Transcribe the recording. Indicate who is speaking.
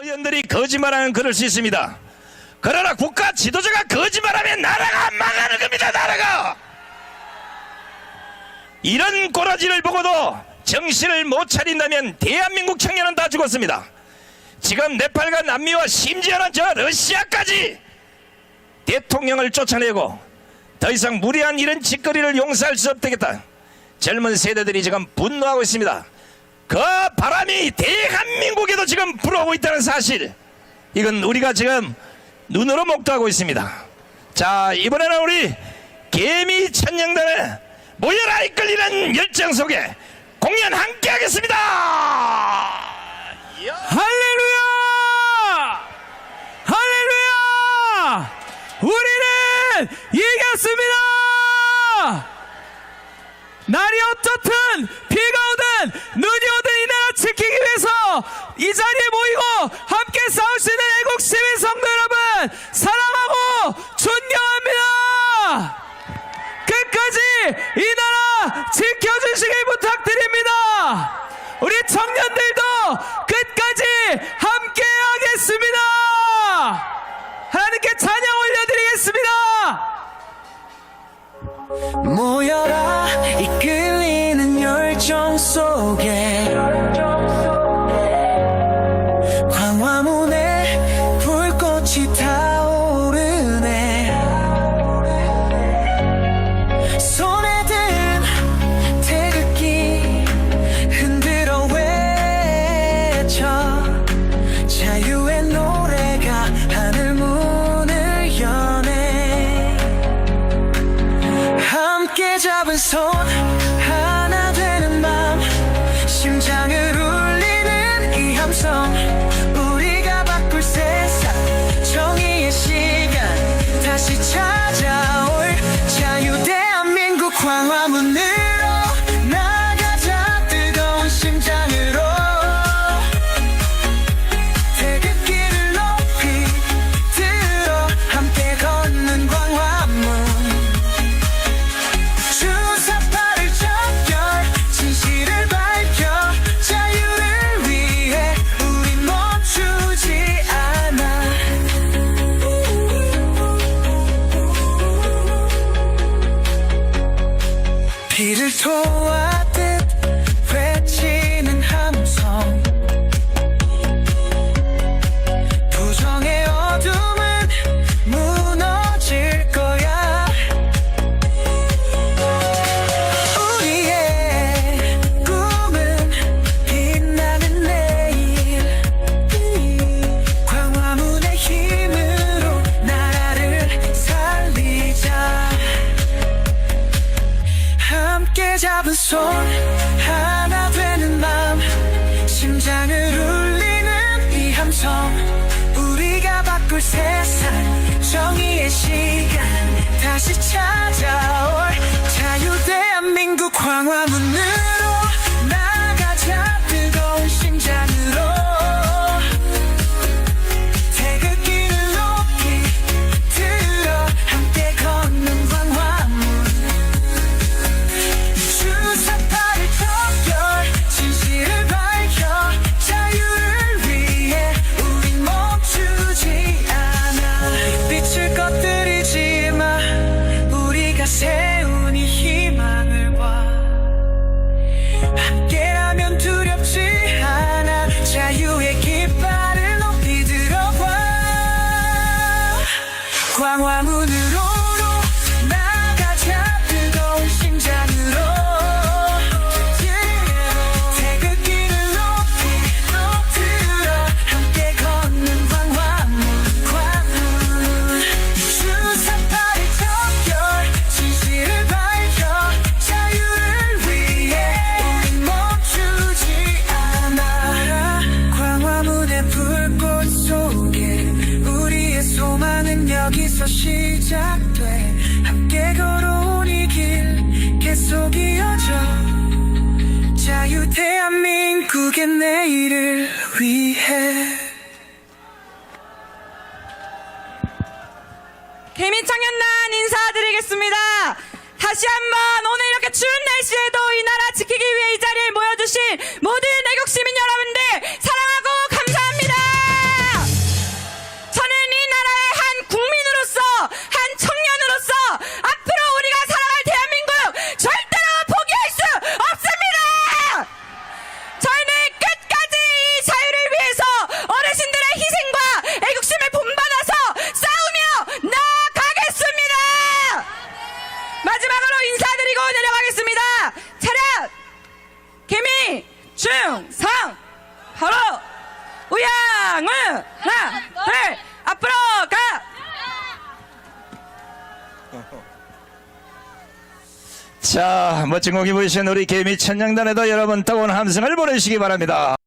Speaker 1: 의원들이 거짓말하면 그럴 수 있습니다. 그러나 국가 지도자가 거짓말하면 나라가 망하는 겁니다. 나라가 이런 꼬라지를 보고도 정신을 못 차린다면 대한민국 청년은 다 죽었습니다. 지금 네팔과 남미와 심지어는 저 러시아까지 대통령을 쫓아내고 더 이상 무리한 이런 짓거리를 용서할 수 없겠다. 젊은 세대들이 지금 분노하고 있습니다. 그 바람이 대한민국에도 지금 불어오고 있다는 사실. 이건 우리가 지금 눈으로 목도하고 있습니다. 자, 이번에는 우리 개미 천령단의 모여라 이끌리는 열정 속에 공연 함께 하겠습니다.
Speaker 2: 할렐루야! 할렐루야! 우리는 이겼습니다! 날이 어떻든 비가 오든 눈이 이 자리에 모이고 함께 싸울 수 있는 애국 시민 성도 여러분 사랑하고 존경합니다! 끝까지 이 나라 지켜주시길 부탁드립니다. 우리 청년들도 끝까지 함께 하겠습니다. 하나님께 찬양 올려드리겠습니다.
Speaker 3: 모여라 이끌리는 열정 속에 control 잡은 손 하나 되는 맘 심장을 울리는 이 함성. 우리가 바꿀 세상 정의의 시간. 다시 찾아올 자유 대한민국 광화문으 자유 대한민국의 내일을 위해
Speaker 4: 개미청년단 인사드리겠습니다. 다시 한번 오늘 내려가겠습니다. 차렷! 개미! 충성! 바로! 우양우! 하나, 둘, 앞으로 가!
Speaker 1: 자, 멋진 곡 입으신 우리 개미 천냥단에도 여러분 뜨거운 함성을 보내시기 바랍니다.